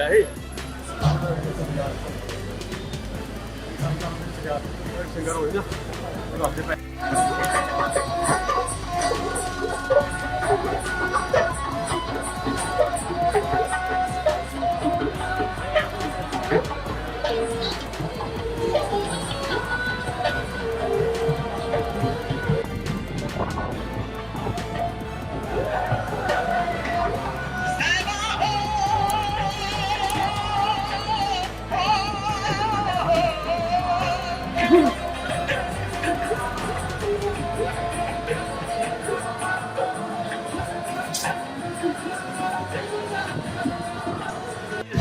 ਸਾਡੇ ਚ ਸਿੰਗਰ ਹੋਏ ਨਾ।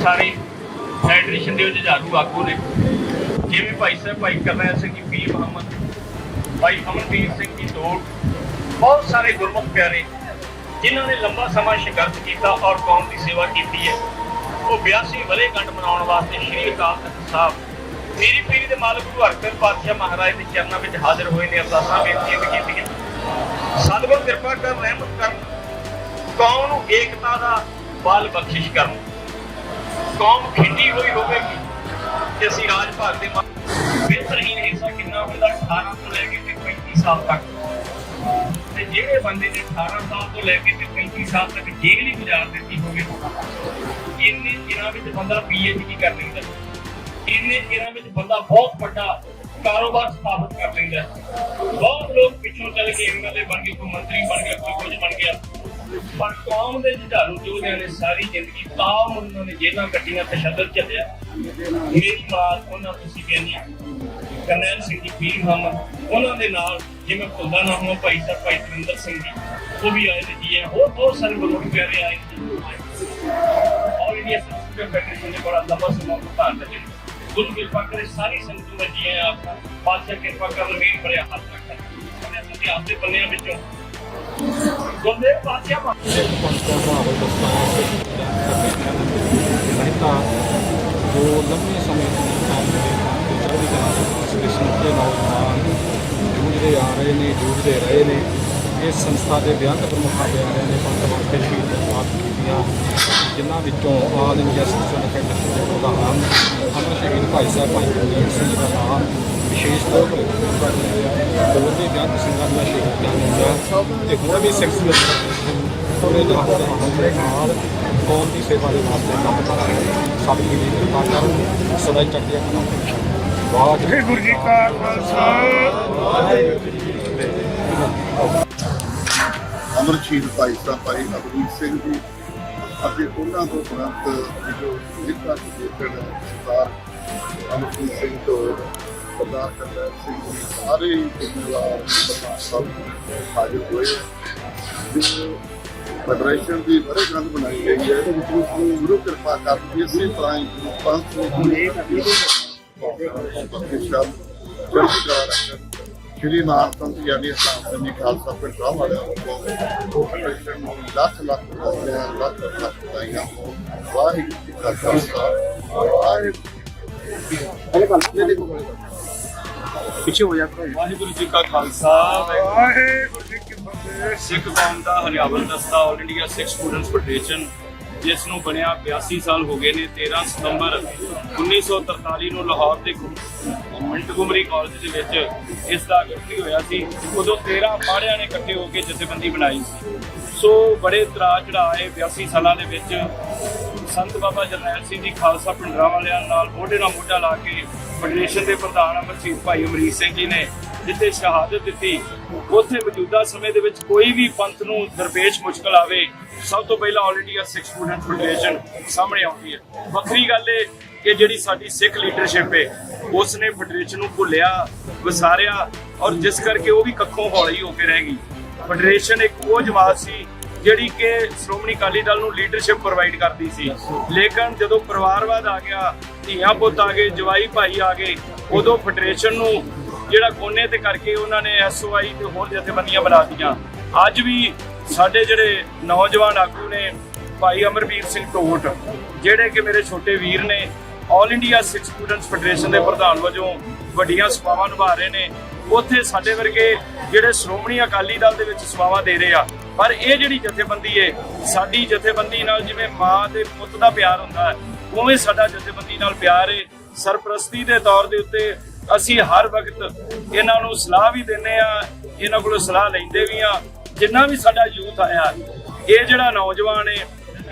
ਸਾਰੇ ਫੈਡਰੇਸ਼ਨ ਦੇ ਜੁਝਾਰੂ ਆਗੂ ਨੇ। ਜਿਵੇਂ ਭਾਈ ਸਾਹਿਬ, ਭਾਈ ਕਰਨੈਲ ਸਿੰਘ ਜੀ ਪੀਰ ਮੁਹੰਮਦ, ਭਾਈ ਅਮਨਦੀਪ ਸਿੰਘ ਜੀ ਦੋੜ ਬਹੁਤ ਸਾਰੇ ਗੁਰਮੁਖ ਪਿਆਰੇ ਜਿਨ੍ਹਾਂ ਨੇ ਲੰਬਾ ਸਮਾਂ ਸੰਘਰਸ਼ ਕੀਤਾ ਔਰ ਕੌਮ ਦੀ ਸੇਵਾ ਕੀਤੀ ਹੈ। ਉਹ 82 ਵਰੇ ਗੰਢ ਮਨਾਉਣ ਵਾਸਤੇ ਸ਼੍ਰੀ ਅਕਾਲ ਤਖਤ ਸਾਹਿਬ ਮੇਰੀ ਪੀਰੀ ਦੇ ਮਾਲਕ ਗੁਰੂ ਹਰਗੋਬਿੰਦ ਪਾਤਸ਼ਾਹ ਮਹਾਰਾਜ ਦੇ ਚਰਨਾਂ ਵਿੱਚ ਹਾਜ਼ਰ ਹੋਏ ਨੇ, ਅਰਦਾਸਾਂ ਬੇਨਤੀਆਂ ਕੀਤੀਆਂ। ਸਤਿਗੁਰ ਕਿਰਪਾ ਕਰ ਰਹਿਮਤ ਕਰਨ, ਕੌਮ ਨੂੰ ਏਕਤਾ ਦਾ ਬਲ ਬਖਸ਼ਿਸ਼ ਕਰਨ। ਕੌਮ ਖਿੰਡੀ ਹੋਈ ਹੋਵੇਗੀ ਕਿ ਅਸੀਂ ਰਾਜ ਭਾਗ ਦੇ ਬਿਹਤਰੀਨ ਹਿੱਸਾ ਕਿੰਨਾ ਹੁੰਦਾ 18 ਤੋਂ ਲੈ ਕੇ 35 ਸਾਲ ਤੱਕ। ਤੇ ਜਿਹੜੇ ਬੰਦੇ ਨੇ 18 ਸਾਲ ਤੋਂ ਲੈ ਕੇ 35 ਸਾਲ ਤੱਕ ਜੇਲ੍ਹ ਹੀ ਗੁਜ਼ਾਰ ਦਿੱਤੀ ਹੋਵੇ, ਇੰਨੇ ਦਿਨਾਂ ਵਿੱਚ ਬੰਦਾ ਪੀਐਚਡੀ ਕਰ ਲੈਂਦਾ। ਇੰਨੇ ਦਿਨਾਂ ਵਿੱਚ ਬੰਦਾ ਬਹੁਤ ਵੱਡਾ ਕਾਰੋਬਾਰ ਸਥਾਪਿਤ ਕਰ ਲੈਂਦਾ। ਬਹੁਤ ਲੋਕ ਪਿੱਛੋਂ ਚੱਲ ਕੇ ਐਮਐਲਏ ਬਣ ਗਏ ਕੋਈ ਮੰਤਰੀ ਬਣ ਗਿਆ, ਕੋਈ ਕੁਝ ਬਣ ਗਿਆ। ਪਰ ਕੌਮ ਦੇ ਜੁਝਾਰੂ ਯੋਧਿਆਂ ਨੇ ਸਾਰੀ ਜ਼ਿੰਦਗੀ ਤਾਮ ਉਹਨਾਂ ਨੇ ਜੇਲ੍ਹਾਂ ਕੱਟੀਆਂ ਤਸ਼ੱਦਦ ਚੱਲਿਆ ਮੇਰੀ ਮਾਤ ਉਹਨਾਂ ਤੁਸੀਂ ਕਹਿੰਦੀਆਂ ਕਰਨੈਲ ਸਿੰਘ ਜੀ, ਪੀਰ ਮੁਹੰਮਦ, ਉਹਨਾਂ ਦੇ ਨਾਲ ਜਿਵੇਂ ਭੁੱਲਦਾ ਨਾ ਹੋਵਾਂ, ਭਾਈ ਸਾਹਿਬ, ਭਾਈ ਤਰਿੰਦਰ ਸਿੰਘ ਜੀ, ਉਹ ਵੀ ਆਏ ਜੀ ਹੈ ਹੋਰ ਬਹੁਤ ਸਾਰੇ ਗੁਰੂ ਪਿਆਰੇ ਆਏ ਔਰ ਇੰਡੀਆ ਸੰਸਕ੍ਰਿਤ ਫੈਡਰੇਸ਼ਨ ਨੇ ਬੜਾ ਲੰਬਾ ਸਮਾਂ ਭਾਰਤ ਦੇ ਗੁਰੂ ਕਿਰਪਾ ਕਰੇ, ਸਾਰੀ ਸੰਗਤ ਨੂੰ ਜੀ ਹੈ ਆਪ। ਬਾਦਸ਼ਾਹ ਕਿਰਪਾ ਕਰਨ, ਵੀਰ ਭਰਿਆ ਹੱਥ ਰੱਖਣ। ਉਹਨੇ ਸਾਡੇ ਆਪਦੇ ਬੰਨਿਆਂ ਵਿੱਚੋਂ ਗੁਰਦੇਵ ਬਾਦਸ਼ਾਹ ਮਾ- ਪੰਚਾਂ ਭਾਵ ਮਹਿਤਾ ਜੋ ਲੰਮੇ ਸਮੇਂ ਤੋਂ ਕੰਮ ਦੇ ਚੜ੍ਹਦੀ ਕਲਾ ਦੇ ਨੌਜਵਾਨ ਜੂਝਦੇ ਆ ਰਹੇ ਨੇ ਜੂਝਦੇ ਰਹੇ ਨੇ ਇਸ ਸੰਸਥਾ ਦੇ ਬੇਅੰਤ ਪ੍ਰਮੁੱਖਾਂ ਪਿਆਰਿਆਂ ਨੇ ਪੰਥ ਵਾਸਤੇ ਸ਼ਹੀਦ ਪ੍ਰਾਪਤ ਕੀਤੀਆਂ ਜਿਨ੍ਹਾਂ ਵਿੱਚੋਂ ਆਲ ਇੰਡੀਆ ਸਿੱਖ ਫੈਡਰੇਸ਼ਨ ਦੇ ਪ੍ਰਧਾਨ ਅਮਰ ਸ਼ਹੀਦ ਭਾਈ ਸਾਹਿਬ ਭਾਈ ਗੁਰਦੀਪ ਸਿੰਘ ਦਾ ਨਾਮ ਵਿਸ਼ੇਸ਼ ਤੌਰ ਤੇ ਕਰ ਹੋਰ ਦੇ ਬੇਅੰਤ ਸਿੰਘਾਂ ਦਾ ਸ਼ਹੀਦਾਂ ਹੁੰਦਾ ਤੇ ਹੁਣ ਵੀ ਸਿੱਖ ਸੰਗਤ ਪੂਰੇ ਜਹਾਨ ਦੇ ਹਮਲੇ ਨਾਲ ਕੌਮ ਦੀ ਸੇਵਾ ਦੇ ਵਾਸਤੇ ਕੰਮ ਕਰ ਰਹੇ ਸਭ ਦੀ ਕਿਰਪਾ ਕਰੋ ਸਦਾ ਹੀ। ਚੜ੍ਹਦੀਆਂ ਕਲਾਂ ਵਾਹਿਗੁਰੂ ਜੀ ਕਾ ਖਾਲਸਾ ਵਾਹਿਗੁਰੂ ਜੀ ਕੀ ਫਤਿਹ ਅਮਰ ਸ਼ਹੀਦ ਭਾਈ ਸਾਹਿਬ ਭਾਈ ਅਬਦੀਪ ਸਿੰਘ ਜੀ ਅਤੇ ਉਹਨਾਂ ਤੋਂ ਤੁਰੰਤ ਜੋ ਜਿੱਤਾ ਸੁਪਰਡੈਂਟ ਸਰਦਾਰ ਅਮਰਜੀਤ ਸਿੰਘ ਤੋਂ ਸਰਦਾਰ ਕਰਨੈਲ ਸਿੰਘ ਜੀ ਸਾਰੇ ਜ਼ਿੰਮੇਵਾਰ ਸਰਦਾਰ ਸਾਹਿਬ ਹਾਜ਼ਰ ਹੋਏ ਜੋ ਫੈਡਰੇਸ਼ਨ ਦੀ ਬੜੇ ਬਣਾਈ ਗਈ ਹੈ। ਗੁਰੂ ਕਿਰਪਾ ਕਰਕੇ ਇਸੇ ਤਰ੍ਹਾਂ ਹੀ ਪੰਥ ਨੂੰ ਚੜ੍ਹਦੀ ਕਲਾ ਸ਼੍ਰੀ ਨਾਮ ਸੰਤ ਯਾਨੀ ਸਾਹਿਬ ਜੀ ਖਾਲਸਾ ਪਿੰਡਰਾ ਵਾਲਿਆਂ ਵੱਲੋਂ ਫੈਡਰੇਸ਼ਨ ਨੂੰ ਲੱਖ ਲੱਖ ਰੁਪਏ ਲੱਖ ਲੱਖ ਵਧਾਈਆਂ ਵਾਹਿਗੁਰੂ ਜੀ ਕਾ ਖਾਲਸਾ। ਵਾਹਿਗੁਰੂ ਵਾਹਿਗੁਰੂ ਜੀ ਕਾ ਖਾਲਸਾ, ਵਾਹਿਗੁਰੂ ਜੀ ਕੀ ਫਤਿਹ। ਸਿੱਖ ਕੌਮ ਦਾ ਹਰਿਆਵਲ ਦਸਤਾ all India Sikh students federation ਜਿਸ ਨੂੰ ਬਣਿਆ 82 ਸਾਲ ਹੋ ਗਏ ਨੇ 13 ਸਤੰਬਰ 1943 ਨੂੰ ਲਾਹੌਰ ਦੇ ਮਿੰਟਗੁਮਰੀ ਕਾਲਜ ਦੇ ਵਿੱਚ ਇਸ ਦਾ ਗਠਨ ਹੋਇਆ ਸੀ। ਉਦੋਂ 13 ਮਾੜਿਆਂ ਨੇ ਇਕੱਠੇ ਹੋ ਕੇ ਜਥੇਬੰਦੀ ਬਣਾਈ ਸੀ। ਸੋ ਬੜੇ ਤਰਾ ਚੜਾਏ 82 ਸਾਲਾਂ ਦੇ ਵਿੱਚ। ਸੰਤ ਬਾਬਾ ਜਰਨੈਲ ਸਿੰਘ ਜੀ ਖਾਲਸਾ ਪਿੰਡਰਾਂ ਵਾਲਿਆਂ ਨਾਲ ਮੋਢੇ ਨਾਲ ਮੋਢਾ ਲਾ ਕੇ ਫੈਡਰੇਸ਼ਨ ਦੇ ਪ੍ਰਧਾਨ ਅਮਰਜੀਤ ਭਾਈ ਅਮਰੀਕ ਸਿੰਘ ਜੀ ਨੇ ਜਿੱਥੇ ਸ਼ਹਾਦਤ ਦਿੱਤੀ, ਉੱਥੇ ਮੌਜੂਦਾ ਸਮੇਂ ਦੇ ਵਿੱਚ ਕੋਈ ਵੀ ਪੰਥ ਨੂੰ ਦਰਪੇਸ਼ ਮੁਸ਼ਕਲ ਆਵੇ, ਸਭ ਤੋਂ ਪਹਿਲਾਂ all India Sikh student federation ਸਾਹਮਣੇ ਆਉਂਦੀ ਹੈ। ਵੱਖਰੀ ਗੱਲ ਇਹ ਕਿ ਜਿਹੜੀ ਸਾਡੀ ਸਿੱਖ ਲੀਡਰਸ਼ਿਪ ਏ ਉਸ ਨੇ ਫੈਡਰੇਸ਼ਨ ਨੂੰ ਭੁੱਲਿਆ, ਵਿਸਾਰਿਆ ਔਰ ਜਿਸ ਕਰਕੇ ਉਹ ਵੀ ਕੱਖੋਂ ਹੌਲੀ ਹੋ ਕੇ ਰਹਿ ਗਈ। ਫੈਡਰੇਸ਼ਨ ਇੱਕ ਉਹ ਜਮਾਤ ਸੀ ਜਿਹੜੀ ਕਿ ਸ਼੍ਰੋਮਣੀ ਅਕਾਲੀ ਦਲ ਨੂੰ ਲੀਡਰਸ਼ਿਪ ਪ੍ਰੋਵਾਈਡ ਕਰਦੀ ਸੀ। ਲੇਕਿਨ ਜਦੋਂ ਪਰਿਵਾਰਵਾਦ ਆ ਗਿਆ, ਧੀਆਂ ਪੁੱਤ ਆ ਗਏ, ਜਵਾਈ ਭਾਈ ਆ ਗਏ, ਉਦੋਂ ਫੈਡਰੇਸ਼ਨ ਨੂੰ ਜਿਹੜਾ ਕੋਨੇ ਤੇ ਕਰਕੇ ਉਹਨਾਂ ਨੇ ਐਸਓਆਈ ਤੇ ਹੋਰ ਜਥੇਬੰਦੀਆਂ ਬਣਾ ਦਿੱਤੀਆਂ। ਅੱਜ ਵੀ ਸਾਡੇ ਜਿਹੜੇ ਨੌਜਵਾਨ ਆਗੂ ਨੇ, ਭਾਈ ਅਮਰਵੀਰ ਸਿੰਘ ਟੋਟ ਜਿਹੜੇ ਕਿ ਮੇਰੇ ਛੋਟੇ ਵੀਰ ਨੇ all India Sikh students federation ਦੇ ਪ੍ਰਧਾਨ ਵਜੋਂ ਵੱਡੀਆਂ ਸੇਵਾਵਾਂ ਨਿਭਾ ਰਹੇ ਨੇ। ਉੱਥੇ ਸਾਡੇ ਵਰਗੇ ਜਿਹੜੇ ਸ਼੍ਰੋਮਣੀ ਅਕਾਲੀ ਦਲ ਦੇ ਵਿੱਚ ਸੇਵਾਵਾਂ ਦੇ ਰਹੇ ਆ ਪਰ ਇਹ ਜਿਹੜੀ ਜਥੇਬੰਦੀ ਹੈ ਸਾਡੀ ਜਥੇਬੰਦੀ ਨਾਲ ਜਿਵੇਂ ਮਾਂ ਦੇ ਪੁੱਤ ਦਾ ਪਿਆਰ ਹੁੰਦਾ ਹੈ, ਉਵੇਂ ਸਾਡਾ ਜਥੇਬੰਦੀ ਨਾਲ ਪਿਆਰ ਏ। ਸਰਪ੍ਰਸਤੀ ਦੇ ਤੌਰ ਦੇ ਉੱਤੇ ਅਸੀਂ ਹਰ ਵਕਤ ਇਹਨਾਂ ਨੂੰ ਸਲਾਹ ਵੀ ਦਿੰਨੇ ਆ ਇਹਨਾਂ ਕੋਲੋਂ ਸਲਾਹ ਲੈਂਦੇ ਵੀ ਆ ਜਿੰਨਾ ਵੀ ਸਾਡਾ ਯੂਥ ਆਇਆ, ਇਹ ਜਿਹੜਾ ਨੌਜਵਾਨ ਏ,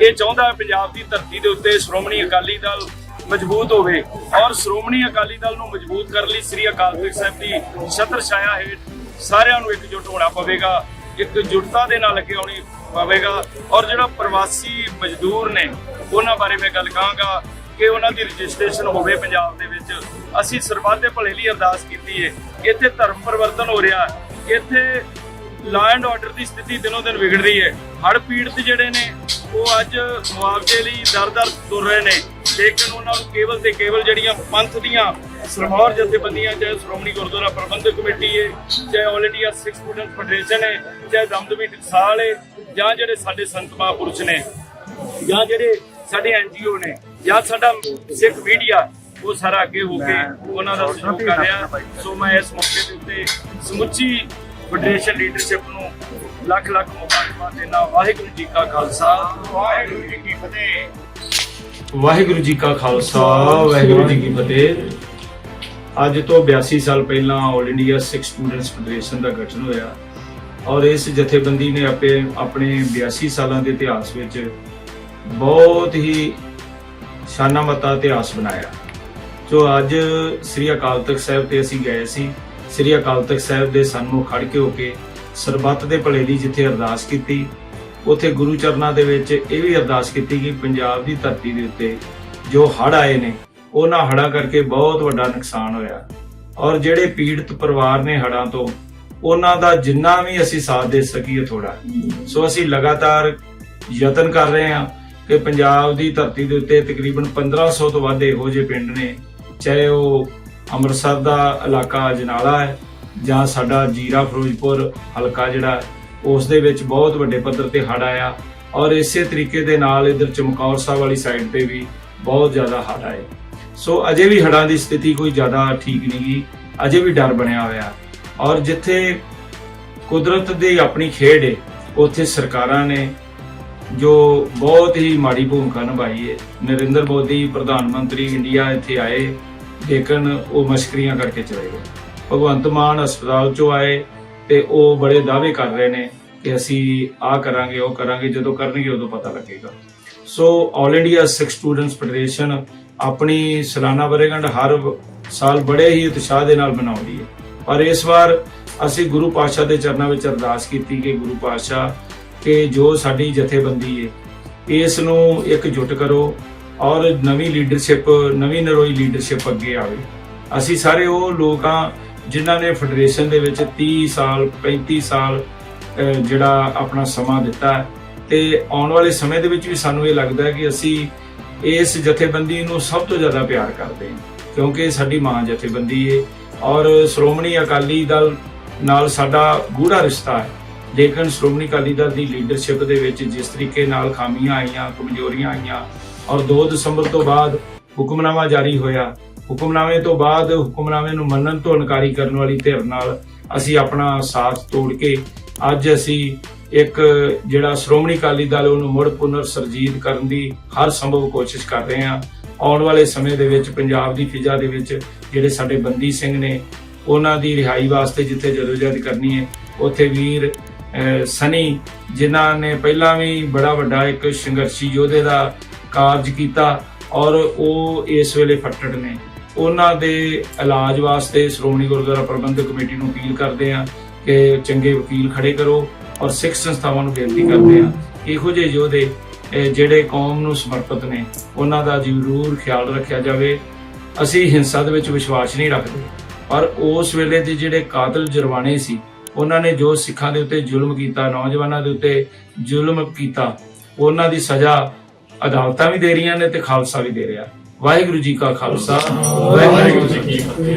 ਇਹ ਚਾਹੁੰਦਾ ਪੰਜਾਬ ਦੀ ਧਰਤੀ ਦੇ ਉੱਤੇ ਸ਼੍ਰੋਮਣੀ ਅਕਾਲੀ ਦਲ ਮਜ਼ਬੂਤ ਹੋਵੇ ਔਰ ਸ਼੍ਰੋਮਣੀ ਅਕਾਲੀ ਦਲ ਨੂੰ ਮਜ਼ਬੂਤ ਕਰਨ ਲਈ ਸ੍ਰੀ ਅਕਾਲ ਤਖਤ ਸਾਹਿਬ ਦੀ ਛਤਰ ਛਾਇਆ ਹੇਠ ਸਾਰਿਆਂ ਨੂੰ ਇਕਜੁੱਟ ਹੋਣਾ ਪਵੇਗਾ। ਇੱਕ ਜੁਟਤਾ ਦੇ ਨਾਲ ਅੱਗੇ ਆਉਣੀ ਪਵੇਗਾ। ਔਰ ਜਿਹੜਾ ਪ੍ਰਵਾਸੀ ਮਜ਼ਦੂਰ ਨੇ, ਉਹਨਾਂ ਬਾਰੇ ਮੈਂ ਗੱਲ ਕਹਾਂਗਾ ਕਿ ਉਹਨਾਂ ਦੀ ਰਜਿਸਟ੍ਰੇਸ਼ਨ ਹੋਵੇ ਪੰਜਾਬ ਦੇ ਵਿੱਚ। ਅਸੀਂ ਸਰਬੱਤ ਦੇ ਭਲੇ ਲਈ ਅਰਦਾਸ ਕੀਤੀ ਹੈ ਇੱਥੇ ਧਰਮ ਪਰਿਵਰਤਨ ਹੋ ਰਿਹਾ ਇੱਥੇ ਲਾ ਐਂਡ ਆਰਡਰ ਦੀ ਸਥਿਤੀ ਦਿਨੋਂ ਦਿਨ ਵਿਗੜ ਰਹੀ ਹੈ ਹੜ੍ਹ ਪੀੜਤ ਜਿਹੜੇ ਨੇ, ਉਹ ਅੱਜ ਮੁਆਵਜ਼ੇ ਲਈ ਦਰ-ਦਰ ਤੁਰ ਰਹੇ ਨੇ। ਲੇਕਿਨ ਉਹਨਾਂ ਨੂੰ ਕੇਵਲ ਤੇ ਕੇਵਲ ਜਿਹੜੀਆਂ ਪੰਥ ਦੀਆਂ ਸਰਮੌਰ ਜਥੇਬੰਦੀਆਂ ਚਾਹੇ ਸ਼੍ਰੋਮਣੀ ਗੁਰਦੁਆਰਾ ਪ੍ਰਬੰਧਕ ਕਮੇਟੀ ਹੈ ਚਾਹੇ all India Sikh student federation ਹੈ ਚਾਹੇ ਦਮਦਮੀ ਟਕਸਾਲ ਹੈ ਜਾਂ ਜਿਹੜੇ ਸਾਡੇ ਸੰਤ ਮਹਾਂਪੁਰਸ਼ ਨੇ ਜਾਂ ਜਿਹੜੇ ਸਾਡੇ ਐਨਜੀਓ ਨੇ ਜਾਂ ਸਾਡਾ ਸਿੱਖ ਮੀਡੀਆ ਉਹ ਸਾਰਾ ਅੱਗੇ ਹੋ ਕੇ ਉਹਨਾਂ ਦਾ ਸਹਿਯੋਗ ਕਰ ਰਿਹਾ। ਸੋ ਮੈਂ ਇਸ ਮੌਕੇ ਦੇ ਉੱਤੇ ਸਮੁੱਚੀ ਫੈਡਰੇਸ਼ਨ ਲੀਡਰਸ਼ਿਪ ਨੂੰ ਲੱਖ ਲੱਖ ਮੁਬਾਰਕਾਂ ਦੇਣਾ ਵਾਹਿਗੁਰੂ ਜੀ ਕਾ ਖਾਲਸਾ। ਵਾਹਿਗੁਰੂ ਜੀ ਕੀ ਫਤਿਹ। ਵਾਹਿਗੁਰੂ ਜੀ ਕਾ ਖਾਲਸਾ ਵਾਹਿਗੁਰੂ ਜੀ ਕੀ ਫਤਿਹ। ਅੱਜ ਤੋਂ 82 ਸਾਲ ਪਹਿਲਾਂ all India Sikh students federation ਦਾ ਗਠਨ ਹੋਇਆ ਔਰ ਇਸ ਜਥੇਬੰਦੀ ਨੇ ਆਪੇ ਆਪਣੇ 82 ਸਾਲਾਂ ਦੇ ਇਤਿਹਾਸ ਵਿੱਚ ਬਹੁਤ ਹੀ ਸ਼ਾਨਾ ਮਤਾ ਇਤਿਹਾਸ ਬਣਾਇਆ। ਜੋ ਅੱਜ ਸ੍ਰੀ ਅਕਾਲ ਤਖਤ ਸਾਹਿਬ ਤੇ ਅਸੀਂ ਗਏ ਸੀ। ਸ੍ਰੀ ਅਕਾਲ ਤਖਤ ਸਾਹਿਬ ਦੇ ਸਨਮੁਖ ਖੜ ਕੇ ਹੋ ਕੇ ਸਰਬੱਤ ਦੇ ਭਲੇ ਦੀ ਜਿੱਥੇ ਅਰਦਾਸ ਕੀਤੀ, ਉੱਥੇ ਗੁਰੂ ਚਰਨਾਂ ਦੇ ਵਿੱਚ ਇਹ ਵੀ ਅਰਦਾਸ ਕੀਤੀ ਕਿ ਪੰਜਾਬ ਦੀ ਧਰਤੀ ਦੇ ਉੱਤੇ ਜੋ ਹੜ੍ਹ ਆਏ ਨੇ ਉਹਨਾਂ ਹੜ੍ਹਾਂ ਕਰਕੇ ਬਹੁਤ ਵੱਡਾ ਨੁਕਸਾਨ ਹੋਇਆ। ਔਰ ਜਿਹੜੇ ਪੀੜਤ ਪਰਿਵਾਰ ਨੇ ਹੜ੍ਹਾਂ ਤੋਂ, ਉਹਨਾਂ ਦਾ ਜਿੰਨਾ ਵੀ ਅਸੀਂ ਸਾਥ ਦੇ ਸਕੀਏ ਥੋੜਾ ਸੋ ਅਸੀਂ ਲਗਾਤਾਰ ਯਤਨ ਕਰ ਰਹੇ ਹਾਂ ਕਿ ਪੰਜਾਬ ਦੀ ਧਰਤੀ ਦੇ ਉੱਤੇ ਤਕਰੀਬਨ 1500 ਤੋਂ ਵੱਧ ਇਹੋ ਜਿਹੇ ਪਿੰਡ ਨੇ, ਚਾਹੇ ਉਹ ਅੰਮ੍ਰਿਤਸਰ ਦਾ ਇਲਾਕਾ ਅਜਨਾਲਾ ਹੈ, ਜਾਂ ਸਾਡਾ ਜੀਰਾ ਫਿਰੋਜ਼ਪੁਰ ਹਲਕਾ ਜਿਹੜਾ, ਉਸ ਦੇ ਵਿੱਚ ਬਹੁਤ ਵੱਡੇ ਪੱਧਰ ਤੇ ਹੜ੍ਹ ਆਇਆ। ਔਰ ਇਸੇ ਤਰੀਕੇ ਦੇ ਨਾਲ ਇਧਰ ਚਮਕੌਰ ਸਾਹਿਬ ਵਾਲੀ ਸਾਈਡ ਤੇ ਵੀ ਬਹੁਤ ਜ਼ਿਆਦਾ ਹੜ੍ਹ ਆਏ। ਸੋ ਅਜੇ ਵੀ ਹੜ੍ਹਾਂ ਦੀ ਸਥਿਤੀ ਕੋਈ ਜ਼ਿਆਦਾ ਠੀਕ ਨਹੀਂ ਗੀ। ਅਜੇ ਵੀ ਡਰ ਬਣਿਆ ਹੋਇਆ। ਔਰ ਜਿੱਥੇ ਕੁਦਰਤ ਦੀ ਆਪਣੀ ਖੇਡ ਹੈ ਉੱਥੇ ਸਰਕਾਰਾਂ ਨੇ ਜੋ ਬਹੁਤ ਹੀ ਮਾੜੀ ਭੂਮਿਕਾ ਨਿਭਾਈ ਹੈ ਨਰਿੰਦਰ ਮੋਦੀ ਪ੍ਰਧਾਨ ਮੰਤਰੀ ਇੰਡੀਆ ਇੱਥੇ ਆਏ, ਲੇਕਿਨ ਉਹ ਮਸ਼ਕਰੀਆਂ ਕਰਕੇ ਚਲੇ ਗਏ। ਭਗਵੰਤ ਮਾਨ ਹਸਪਤਾਲ ਚੋਂ ਆਏ ਤੇ ਉਹ ਬੜੇ ਦਾਅਵੇ ਕਰ ਰਹੇ ਨੇ ਕਿ ਅਸੀਂ ਆਹ ਕਰਾਂਗੇ, ਉਹ ਕਰਾਂਗੇ, ਜਦੋਂ ਕਰਨਗੇ ਉਦੋਂ ਪਤਾ ਲੱਗੇਗਾ। So all India Sikh students federation ਆਪਣੀ ਸਾਲਾਨਾ ਵਰੇਗੰਢ ਹਰ ਸਾਲ ਬੜੇ ਹੀ ਉਤਸ਼ਾਹ ਦੇ ਨਾਲ ਮਨਾਉਂਦੀ ਹੈ। ਪਰ ਇਸ ਵਾਰ ਅਸੀਂ ਗੁਰੂ ਪਾਤਸ਼ਾਹ ਦੇ ਚਰਨਾਂ ਵਿੱਚ ਅਰਦਾਸ ਕੀਤੀ ਕਿ ਗੁਰੂ ਪਾਤਸ਼ਾਹ, ਕਿ ਜੋ ਸਾਡੀ ਜਥੇਬੰਦੀ ਹੈ ਇਸ ਨੂੰ ਇਕਜੁੱਟ ਕਰੋ ਔਰ ਨਵੀਂ ਲੀਡਰਸ਼ਿਪ ਨਵੀਂ ਨਰੋਈ ਲੀਡਰਸ਼ਿਪ ਅੱਗੇ ਆਵੇ। ਅਸੀਂ ਸਾਰੇ ਉਹ ਲੋਕ ਹਾਂ ਜਿਨ੍ਹਾਂ ਨੇ ਫੈਡਰੇਸ਼ਨ ਦੇ ਵਿੱਚ 30 ਸਾਲ 35 ਸਾਲ ਜਿਹੜਾ ਆਪਣਾ ਸਮਾਂ ਦਿੱਤਾ ਹੈ, ਤੇ ਆਉਣ ਵਾਲੇ ਸਮੇਂ ਦੇ ਵਿੱਚ ਵੀ ਸਾਨੂੰ ਇਹ ਲੱਗਦਾ ਕਿ ਅਸੀਂ ਇਸ ਜਥੇਬੰਦੀ ਨੂੰ ਸਭ ਤੋਂ ਜ਼ਿਆਦਾ ਪਿਆਰ ਕਰਦੇ ਹਾਂ, ਕਿਉਂਕਿ ਸਾਡੀ ਮਾਂ ਜਥੇਬੰਦੀ ਹੈ ਔਰ ਸ਼੍ਰੋਮਣੀ ਅਕਾਲੀ ਦਲ ਨਾਲ ਸਾਡਾ ਗੂੜਾ ਰਿਸ਼ਤਾ ਹੈ। ਲੇਕਿਨ ਸ਼੍ਰੋਮਣੀ ਅਕਾਲੀ ਦਲ ਦੀ ਲੀਡਰਸ਼ਿਪ ਦੇ ਵਿੱਚ ਜਿਸ ਤਰੀਕੇ ਨਾਲ ਖਾਮੀਆਂ ਆਈਆਂ, ਕਮਜ਼ੋਰੀਆਂ ਆਈਆਂ, ਔਰ 2 ਦਸੰਬਰ ਤੋਂ ਬਾਅਦ ਹੁਕਮਨਾਮਾ ਜਾਰੀ ਹੋਇਆ। ਹੁਕਮਨਾਮੇ ਤੋਂ ਬਾਅਦ ਹੁਕਮਨਾਮੇ ਨੂੰ ਮੰਨਣ ਤੋਂ ਇਨਕਾਰੀ ਕਰਨ ਵਾਲੀ ਧਿਰ ਨਾਲ ਅਸੀਂ ਆਪਣਾ ਸਾਥ ਤੋੜ ਕੇ ਅੱਜ ਅਸੀਂ ਇੱਕ ਜਿਹੜਾ ਸ਼੍ਰੋਮਣੀ ਅਕਾਲੀ ਦਲ ਉਹਨੂੰ ਮੁੜ ਪੁਨਰ ਸਰਜੀਤ ਕਰਨ ਦੀ ਹਰ ਸੰਭਵ ਕੋਸ਼ਿਸ਼ ਕਰ ਰਹੇ ਹਾਂ। ਆਉਣ ਵਾਲੇ ਸਮੇਂ ਦੇ ਵਿੱਚ ਪੰਜਾਬ ਦੀ ਫਿਜ਼ਾ ਦੇ ਵਿੱਚ ਜਿਹੜੇ ਸਾਡੇ ਬੰਦੀ ਸਿੰਘ ਨੇ, ਉਹਨਾਂ ਦੀ ਰਿਹਾਈ ਵਾਸਤੇ ਜਿੱਥੇ ਜਦੋਜਹਿਦ ਕਰਨੀ ਹੈ, ਉੱਥੇ ਵੀਰ ਸਨੀ, ਜਿਨ੍ਹਾਂ ਨੇ ਪਹਿਲਾਂ ਵੀ ਬੜਾ ਵੱਡਾ ਇੱਕ ਸੰਘਰਸ਼ੀ ਯੋਧੇ ਦਾ ਕਾਰਜ ਕੀਤਾ ਔਰ ਉਹ ਇਸ ਵੇਲੇ ਫੱਟੜ ਨੇ। ਉਹਨਾਂ ਦੇ ਇਲਾਜ ਵਾਸਤੇ ਸ਼੍ਰੋਮਣੀ ਗੁਰਦੁਆਰਾ ਪ੍ਰਬੰਧਕ ਕਮੇਟੀ ਨੂੰ ਅਪੀਲ ਕਰਦੇ ਆ ਕਿ ਚੰਗੇ ਵਕੀਲ ਖੜੇ ਕਰੋ। ਔਰ ਸਿੱਖ ਸੰਸਥਾਵਾਂ ਨੂੰ ਬੇਨਤੀ ਕਰਦੇ ਆ ਇਹੋ ਜਿਹੇ ਯੋਧੇ ਜਿਹੜੇ ਕੌਮ ਨੂੰ ਸਮਰਪਿਤ ਨੇ, ਉਹਨਾਂ ਦਾ ਜ਼ਰੂਰ ਖਿਆਲ ਰੱਖਿਆ ਜਾਵੇ। ਅਸੀਂ ਹਿੰਸਾ ਦੇ ਵਿੱਚ ਵਿਸ਼ਵਾਸ ਨਹੀਂ ਰੱਖਦੇ। ਪਰ ਉਸ ਵੇਲੇ ਦੇ ਜਿਹੜੇ ਕਾਤਲ ਜਰਵਾਣੇ ਸੀ, ਉਹਨਾਂ ਨੇ ਜੋ ਸਿੱਖਾਂ ਦੇ ਉੱਤੇ ਜ਼ੁਲਮ ਕੀਤਾ, ਨੌਜਵਾਨਾਂ ਦੇ ਉੱਤੇ ਜ਼ੁਲਮ ਕੀਤਾ, ਉਹਨਾਂ ਦੀ ਸਜ਼ਾ ਅਦਾਲਤਾਂ ਵੀ ਦੇ ਰਹੀਆਂ ਨੇ ਤੇ ਖਾਲਸਾ ਵੀ ਦੇ ਰਿਹਾ। ਵਾਹਿਗੁਰੂ ਜੀ ਕਾ ਖਾਲਸਾ। ਵਾਹਿਗੁਰੂ ਜੀ ਕੀ ਫਤਿਹ।